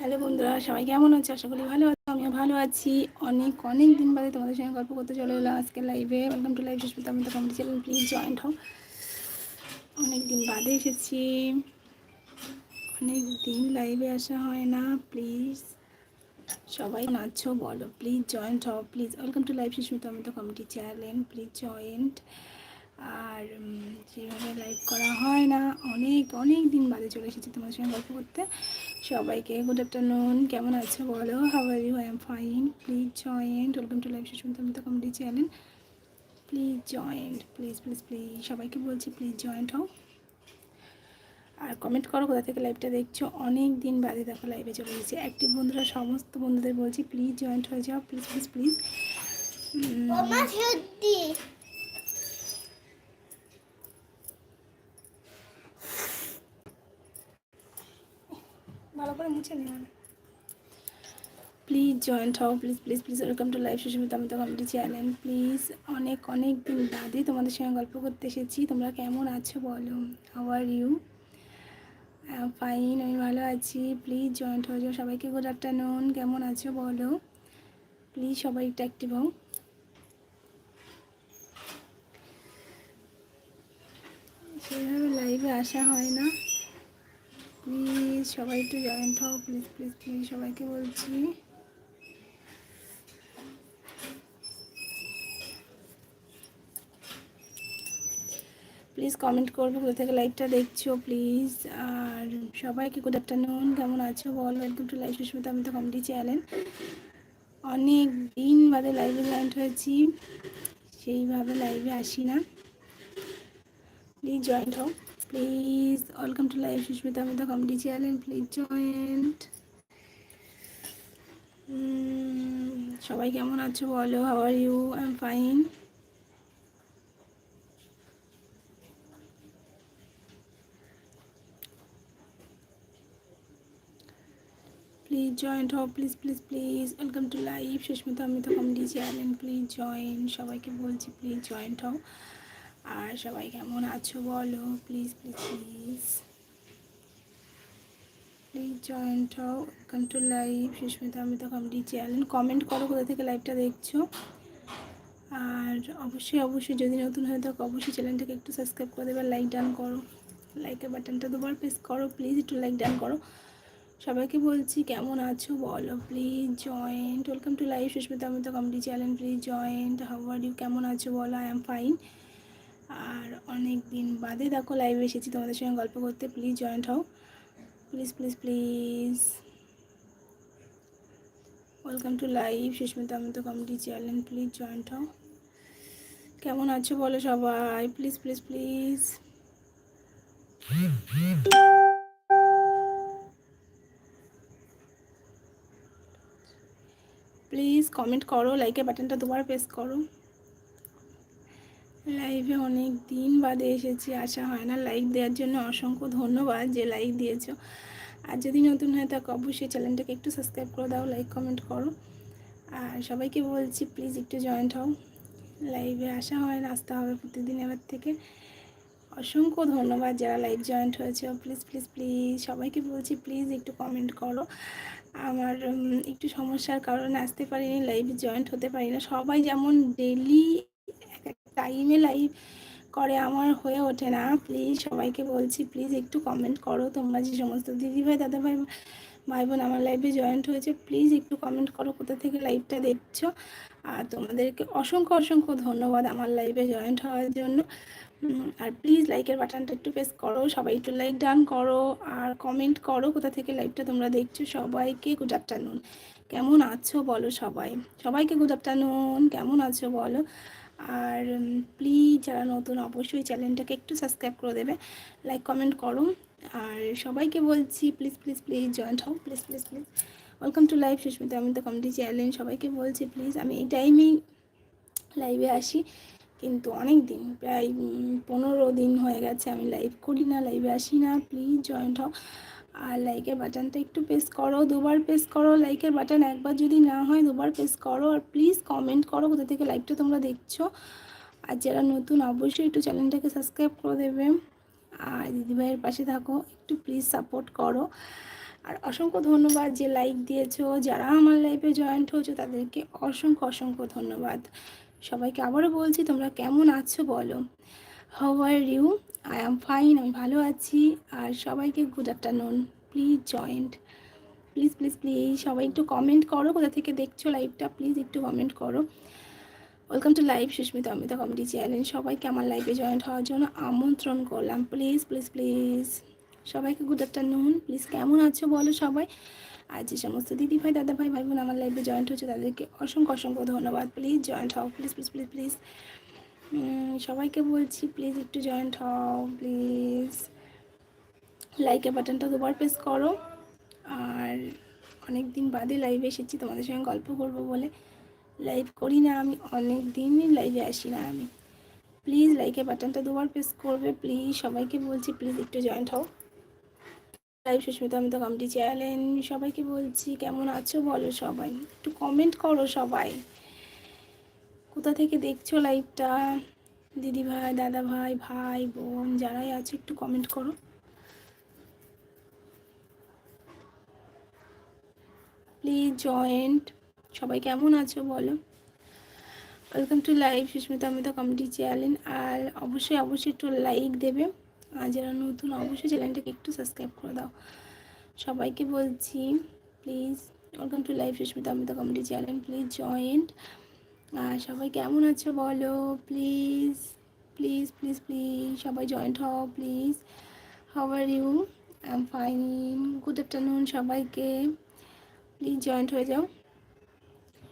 Hello বন্ধুরা, সবাই কেমন আছে? আশা করি ভালো আছো, আমিও ভালো আছি। অনেক অনেক দিন বাদে তোমাদের সঙ্গে গল্প করতে চলে এলাম আজকে লাইভে ওয়েলকাম টু লাইভ সুস্মিতা আমি তো কমেন্ট চ্যানেল প্লিজ জয়েন্ট হও। অনেক দিন বাদে এসেছি। অনেক দিন লাইভে আসা হয় না প্লিজ সবাই আছো? বলো প্লিজ জয়েন্ট হও please welcome to live Susmita আমি তো কমিটি চ্যানেল প্লিজ জয়েন্ট আর যেভাবে লাইভ করা হয় না, অনেক অনেক দিন বাদে চলে এসেছি তোমার সঙ্গে গল্প করতে। সবাইকে গুড আফটারনুন কেমন আছো বলো? How are you I am fine please join welcome to live Susmita আমি তো comedy channel please join please please please সবাইকে বলছি প্লিজ জয়েন্ট হও। আর কমেন্ট করো কোথা থেকে লাইভটা দেখছ। অনেক দিন বাদে দেখো লাইভে চলে এসেছি। অ্যাক্টিভ বন্ধুরা, সমস্ত বন্ধুদের বলছি প্লিজ জয়েন্ট হয়ে যাও। প্লিজ প্লিজ প্লিজ করে মুছে নিও প্লিজ জয়েন্ট হও please please please welcome to live Susmita আমি তো কমিটি চ্যানেল প্লিজ অনেক অনেক দিন বাদে তোমাদের সঙ্গে গল্প করতে এসেছি। তোমরা কেমন আছো বলো? হাউ আর ইউ ফাইন আমি ভালো আছি। প্লিজ জয়েন্ট হয়ে যাও, সবাইকে গুড আফটারনুন কেমন আছো বলো? প্লিজ সবাই একটু অ্যাক্টিভ হও। সেভাবে লাইভে আসা হয় না। প্লিজ সবাই একটু জয়েন্ট হও প্লিজ প্লিজ প্লিজ সবাইকে বলছি। প্লিজ কমেন্ট করব কোথা থেকে লাইভটা দেখছ প্লিজ আর সবাইকে গুড আফটারনুন কেমন আছো বল? ওয়েলকাম টু লাইভ সুস্মিতা আমি তো কমেডি চ্যানেল অনেক দিন বাদে লাইভে জয়েন্ট হয়েছি, সেইভাবে লাইভে আসি না। প্লিজ জয়েন্ট হও please welcome to live Susmita আমি তো কমেডি চ্যানেল প্লিজ জয়েন্ট সবাই কেমন আছো বলো? How are you I am fine please join হও please please please welcome to live Susmita আমি তো কমেডি চ্যানেল প্লিজ জয়েন সবাইকে বলছি প্লিজ জয়েন্ট হও আর সবাই কেমন আছো বলো? Please please please please join হও ওয়েলকাম টু লাইভ সুস্মিতা আমি তো কমেডি চ্যানেল। কমেন্ট করো কোথা থেকে লাইভটা দেখছ। আর অবশ্যই অবশ্যই যদি নতুন হয়ে থাকো, অবশ্যই চ্যানেলটাকে একটু সাবস্ক্রাইব করে দেবে লাইক ডান করো। লাইকের বাটনটা দুবার প্রেস করো প্লিজ একটু লাইক ডান করো। সবাইকে বলছি, কেমন আছো বলো? Please join welcome to live Susmita আমি তো comedy channel please join how are you কেমন আছো বলো? আই এম ফাইন আর অনেক দিন বাদে দেখো লাইভে এসেছি, তোমাদের সঙ্গে গল্প করতে। প্লিজ জয়েন্ট হও। Please please please welcome to live Susmita আমি তো কমেডি চ্যানেল প্লিজ জয়েন্ট হও। কেমন আছো বলো সবাই? Please please please please comment করো লাইকের বাটনটা দুবার প্রেস করো। লাইভে অনেক দিন বাদে এসেছি আসা হয় না। লাইক দেওয়ার জন্য অসংখ্য ধন্যবাদ যে লাইক দিয়েছ। আর যদি নতুন হয় তাকে অবশ্যই চ্যানেলটাকে একটু সাবস্ক্রাইব করে দাও লাইক কমেন্ট করো। আর সবাইকে বলছি প্লিজ একটু জয়েন্ট হও। লাইভে আসা হয় না আসতে হবে প্রতিদিন এবার থেকে। অসংখ্য ধন্যবাদ যারা লাইভ জয়েন্ট হয়েছে। প্লিজ প্লিজ প্লিজ সবাইকে বলছি প্লিজ একটু কমেন্ট করো। আমার একটু সমস্যার কারণে আসতে পারিনি লাইভ জয়েন্ট হতে পারি না সবাই যেমন ডেলি টাইমে লাইভ করে আমার হয়ে ওঠে না। প্লিজ সবাইকে বলছি প্লিজ একটু কমেন্ট করো। তোমরা যে সমস্ত দিদিভাই দাদাভাই ভাই বোন আমার লাইভে জয়েন্ট হয়েছে প্লিজ একটু কমেন্ট করো কোথা থেকে লাইভটা দেখছ। আর তোমাদেরকে অসংখ্য অসংখ্য ধন্যবাদ আমার লাইভে জয়েন্ট হওয়ার জন্য। আর প্লিজ লাইকের বাটনটা একটু প্রেস করো। সবাই একটু লাইক ডান করো আর কমেন্ট করো কোথা থেকে লাইভটা তোমরা দেখছ। সবাইকে গুড আফটারনুন কেমন আছো বলো সবাই? সবাইকে গুড আফটারনুন কেমন আছো বলো? আর প্লিজ যারা নতুন অবশ্যই চ্যানেলটাকে একটু সাবস্ক্রাইব করে দেবে। লাইক কমেন্ট করো। আর সবাইকে বলছি প্লিজ প্লিজ প্লিজ জয়েন্ট হও। Please please please welcome to live Susmita আমি তো কমিটি চ্যানেল সবাইকে বলছি প্লিজ আমি এই টাইমেই লাইভে আসি। কিন্তু অনেক দিন, প্রায় পনেরো দিন হয়ে গেছে আমি লাইভ করি না লাইভে আসি না। প্লিজ জয়েন্ট হও। আর লাইকের বাটনটা একটু প্রেস করো, দুবার প্রেস করো লাইকের বাটন একবার যদি না হয় দুবার প্রেস করো আর প্লিজ কমেন্ট করো কোথা থেকে লাইভটা তোমরা দেখছ। আর যারা নতুন অবশ্যই একটু চ্যানেলটাকে সাবস্ক্রাইব করে দেবে। আর দিদিভাইয়ের পাশে থাকো, একটু প্লিজ সাপোর্ট করো। আর অসংখ্য ধন্যবাদ যে লাইক দিয়েছ, যারা আমার লাইফে জয়েন্ট হয়েছো তাদেরকে অসংখ্য অসংখ্য ধন্যবাদ। সবাইকে আবারও বলছি, তোমরা কেমন আছো বলো। How are you I am fine আমি ভালো আছি। আর সবাইকে good afternoon please join please please please সবাই একটু কমেন্ট করো, কোথা থেকে দেখছ লাইভটা প্লিজ একটু কমেন্ট করো। Welcome to live Susmita Amita comedy channel সবাইকে আমার লাইভে জয়েন্ট হওয়ার জন্য আমন্ত্রণ করলাম। প্লিজ প্লিজ প্লিজ সবাইকে গুড আফটারনুন প্লিজ কেমন আছো বলো সবাই? আর যে সমস্ত দিদি ভাই দাদা ভাই ভাই বোন আমার লাইভে জয়েন্ট হচ্ছে তাদেরকে অসংখ্য অসংখ্য ধন্যবাদ। প্লিজ জয়েন্ট হও। প্লিজ প্লিজ প্লিজ প্লিজ সবাইকে বলছি প্লিজ একটু জয়েন্ট হও প্লিজ লাইকের বাটনটা দুবার প্রেস করো। আর অনেক দিন বাদে লাইভে এসেছি, তোমাদের সঙ্গে গল্প করব বলে। লাইভ করি না আমি অনেক দিনই লাইভে আসি না আমি। প্লিজ লাইকের বাটনটা দুবার প্রেস করবে প্লিজ সবাইকে বলছি প্লিজ একটু জয়েন্ট হও। লাইভ সুস্মিতা আমি তো কমেডি চ্যানেল সবাইকে বলছি, কেমন আছো বলো সবাই? একটু কমেন্ট করো সবাই। কোথা থেকে দেখছ লাইভটা দিদি ভাই দাদা ভাই ভাই বোন, যারাই আছে, একটু কমেন্ট করো। প্লিজ জয়েন্ট সবাই কেমন আছো বলো? Welcome to live Susmita Amita comedy channel আর অবশ্যই অবশ্যই একটু লাইক দেবে। আর যারা নতুন, অবশ্যই চ্যানেলটাকে একটু সাবস্ক্রাইব করে দাও। সবাইকে বলছি please welcome to live Susmita Amita comedy channel please join আর সবাই কেমন আছো বলো? প্লিজ প্লিজ প্লিজ প্লিজ সবাই জয়েন্ট হও please how are you I am fine good afternoon সবাইকে। প্লিজ জয়েন্ট হয়ে যাও।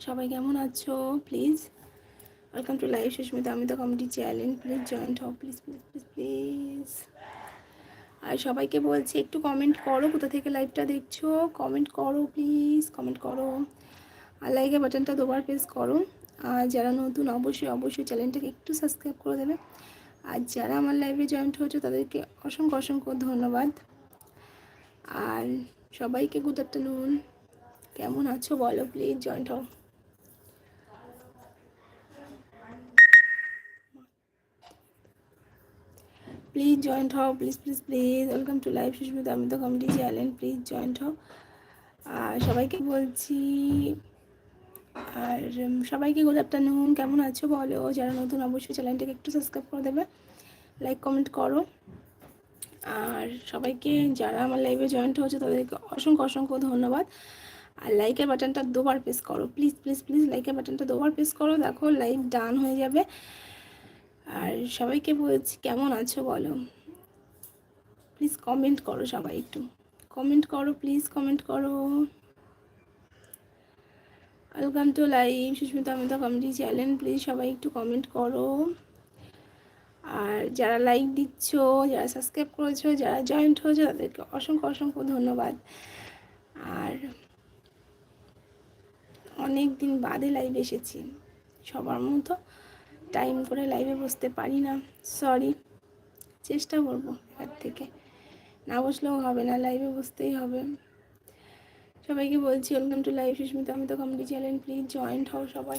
সবাই কেমন আছো? Please welcome to live Susmita আমি তো কমেডি চ্যালেঞ্জ প্লিজ জয়েন্ট হও প্লিজ প্লিজ প্লিজ প্লিজ আর সবাইকে বলছি, একটু কমেন্ট করো, কোথা থেকে লাইভটা দেখছ? কমেন্ট করো প্লিজ কমেন্ট করো। আর লাইকের বাটনটা দুবার প্রেস করো। আর যারা নতুন, অবশ্যই অবশ্যই চ্যানেলটাকে একটু সাবস্ক্রাইব করে দেবে। আর যারা আমার লাইভে জয়েন্ট হয়েছে, তাদেরকে অসংখ্য অসংখ্য ধন্যবাদ। আর সবাইকে গুড আফটারনুন কেমন আছো বলো প্লিজ জয়েন্ট হও। প্লিজ জয়েন্ট হও please please please welcome to live Susmita আমি তো কমেডি চ্যানেল প্লিজ জয়েন্ট হও। আর সবাইকে বলছি আর সবাইকে গুড আফটারনুন কেমন আছো বলো? যারা নতুন অবশ্যই চ্যানেলটাকে একটু সাবস্ক্রাইব করে দেবে লাইক কমেন্ট করো। আর সবাইকে যারা আমার লাইভে জয়েন্ট হয়েছে, তাদেরকে অসংখ্য অসংখ্য ধন্যবাদ। আর লাইকের বাটনটা দুবার প্রেস করো। প্লিজ প্লিজ প্লিজ লাইকের বাটনটা দুবার প্রেস করো, দেখো লাইভ ডান হয়ে যাবে। আর সবাইকে বলছি, কেমন আছো বলো? প্লিজ কমেন্ট করো সবাই একটু। কমেন্ট করো প্লিজ কমেন্ট করো। Welcome to live Susmita Amita comedy channel please সবাই একটু কমেন্ট করো। আর যারা লাইক দিচ্ছ, যারা সাবস্ক্রাইব করেছ, যারা জয়েন্ট হয়েছো, তাদেরকে অসংখ্য অসংখ্য ধন্যবাদ। আর অনেক দিন বাদে লাইভ এসেছি। সবার মতো টাইম করে লাইভে বসতে পারি না। সরি চেষ্টা করব এবার থেকে। না বসলেও হবে না লাইভে বসতেই হবে। সবাইকে বলছি ওয়েলকাম টু লাইভ সুস্মিতা, আমি তো কমেডি চ্যানেল প্লিজ জয়েন্ট হও সবাই।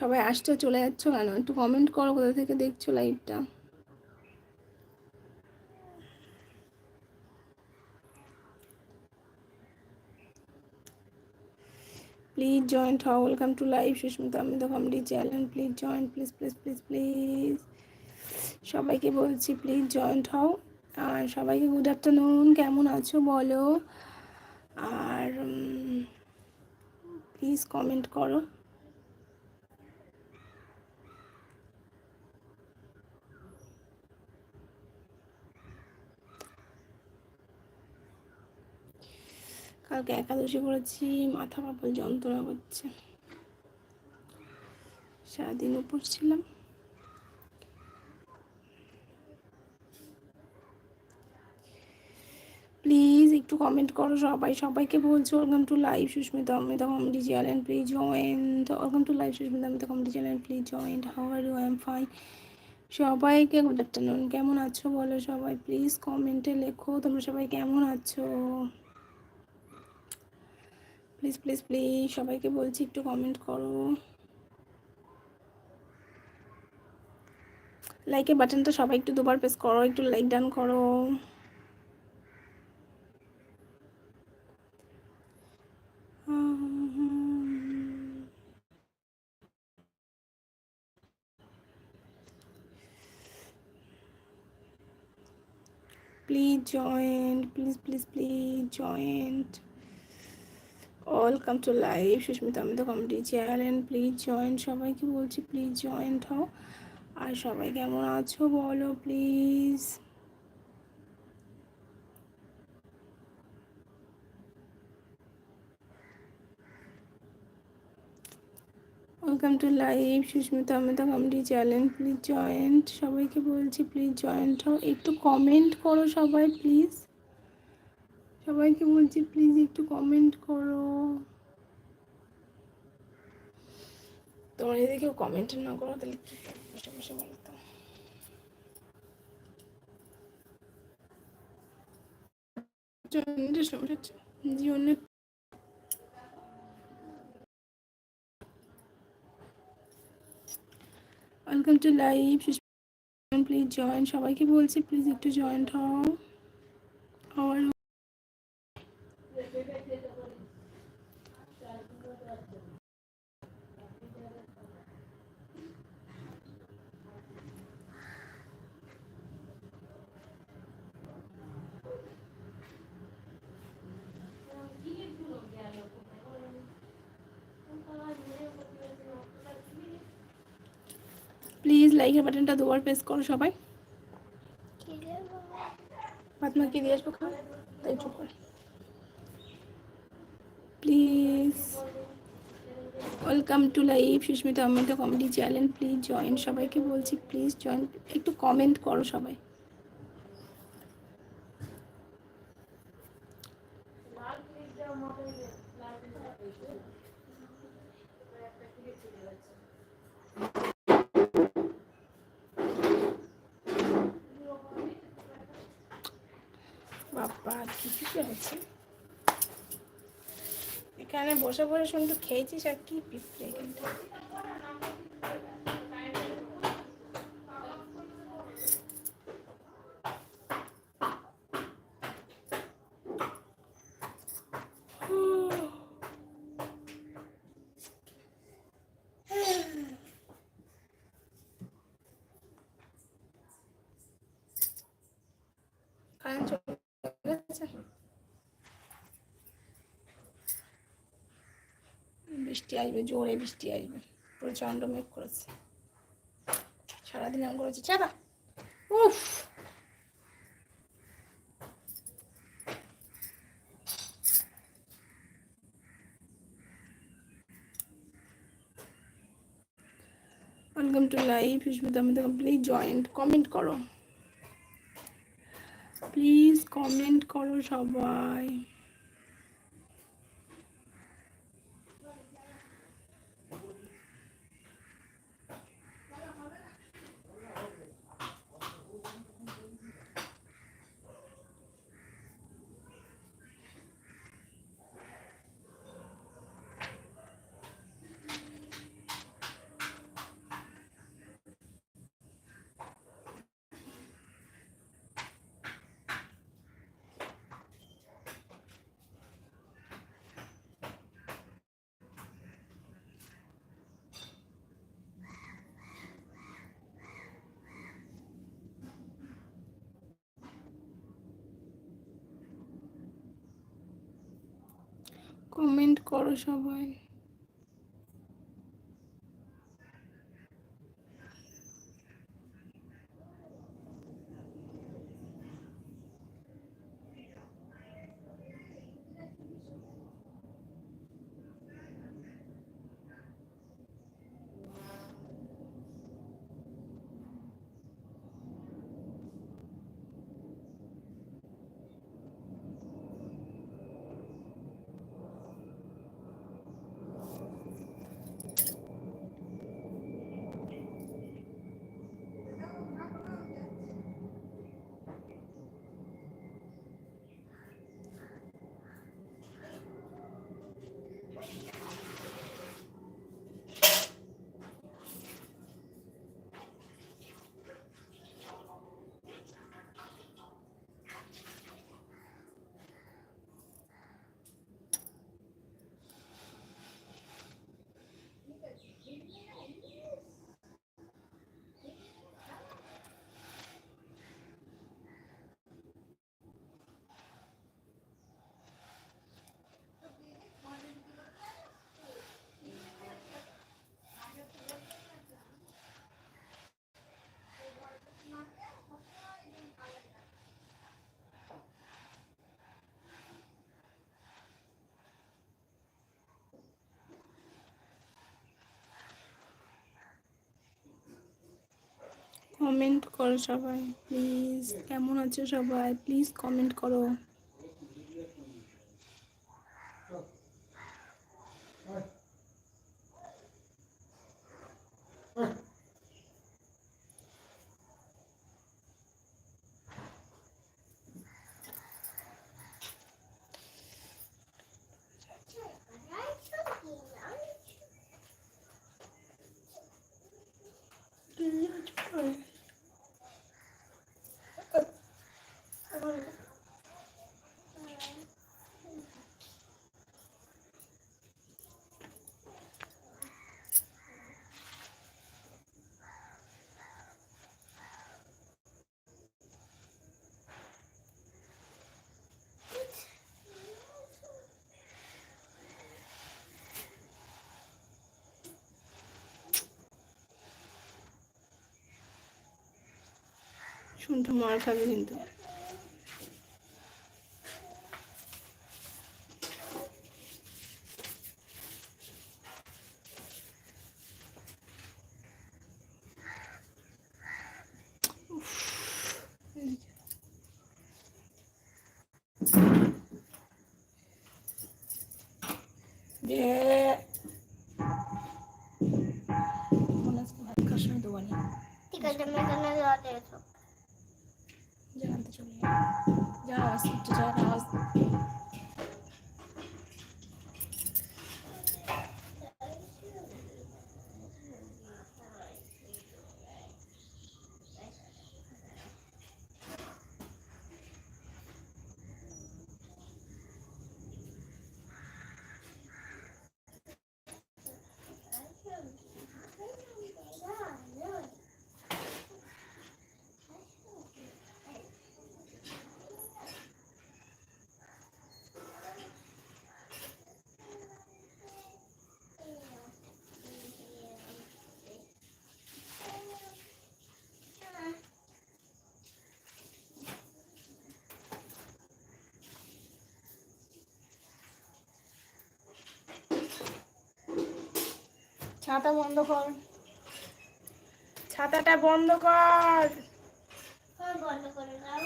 সবাই আসছো, চলে যাচ্ছ কেন? একটু কমেন্ট করো কোথা থেকে দেখছ লাইভটা প্লিজ জয়েন্ট হও ওয়েলকাম টু লাইভ সুস্মিতা, আমি তো comedy channel please join please please please please সবাইকে বলছি প্লিজ জয়েন্ট হও। আর সবাইকে গুড আফটারনুন কেমন আছো বলো? আর প্লিজ কমেন্ট করো। কালকে একাদশী করেছি মাথা পাপল যন্ত্রণা করছে। সারাদিন উপর ছিলাম প্লিজ একটু কমেন্ট করো সবাই। সবাইকে বলছো welcome to live Susmita, Amita comedy channel please join welcome to live Susmita, Amita comedy channel please join how are you am fine সবাইকে গুড আফটারনুন কেমন আছো বলো সবাই? প্লিজ কমেন্টে লেখো, তোমরা সবাই কেমন আছো? প্লিজ প্লিজ প্লিজ সবাইকে বলছি, একটু কমেন্ট করো। লাইকের বাটনটা সবাই একটু দুবার প্রেস করো, একটু লাইক ডান করো please join please please please join welcome to live Susmita আমি তো কমেডি চ্যানেল প্লিজ জয়েন্ট সবাইকে বলছি প্লিজ জয়েন্ট হও। আর সবাই কেমন আছো বলো please welcome to live Susmita Ahmeda comedy channel please join সবাইকে বলছি প্লিজ জয়েন্ট হও। একটু কমেন্ট করো সবাই প্লিজ সবাইকে বলছি প্লিজ একটু কমেন্ট করো। তোমার যদি কেউ কমেন্ট না করো, তাহলে কি বসে বসে বলো তো? জীবনের welcome to live please join সবাইকে বলছি প্লিজ একটু জয়েন্ট হও। আর লাইকের বাটনটা দুবার প্রেস করো সবাই। বাদমা কি দিয়ে আসব খাওয়া? তাই চুপ করে। Please welcome to live Susmita Amita comedy channel please join সবাইকে বলছি প্লিজ জয়েন একটু কমেন্ট করো সবাই। বাবা কি কিছু আছে এখানে বসে বসে শুনতে খেয়েছিস আর কি পিঁপড়ে এখানটা? কারেন্ট গেছে বৃষ্টি আসবে, জোরে বৃষ্টি আসবে। প্রচণ্ড মেঘ করেছে। সারাদিন এমন করেছে, চাপা। উফ। ওয়েলকাম টু লাইভ সুস্মিতা আমি তো প্লিজ জয়েন্ট কমেন্ট করো। কমেন্ট করো সবাই। কমেন্ট করো সবাই। কমেন্ট করো সবাই প্লিজ কেমন আছো সবাই? প্লিজ কমেন্ট করো। শুনতে মার খাবে কিন্তু যে মনে আজকে ভাত খাওয়ার সময় দেবো না ঠিক আছে আমি এখানে জল এসো জানাতে চলে যা আওয়াজ একটু যা আওয়াজ ছাতা বন্ধ কর। ছাতাটা বন্ধ কর। বন্ধ করে দাও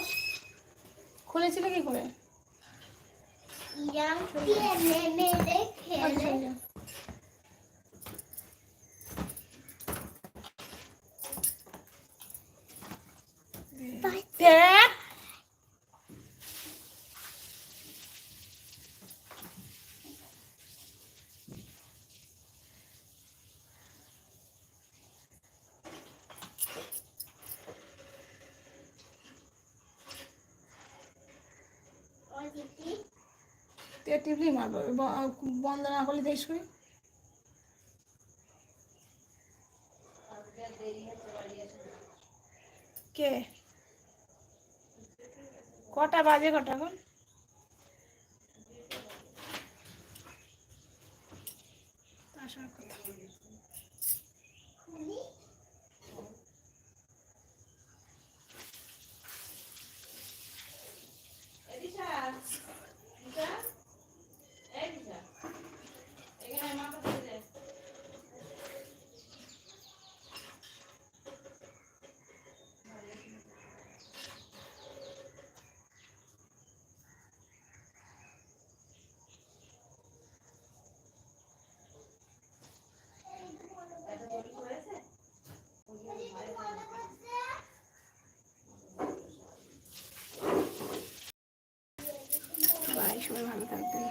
খুলেছিল কি করে? ইরাম দিয়ে নেমে দেখে আচ্ছা, আচ্ছা। দেখ ওই দিদি টিপলি মারবো বন্ধ না করলে দেশ করি কে? কটা বাজে কটা এখন? ಮಾಡ್ತಾ ಇದ್ದೇನೆ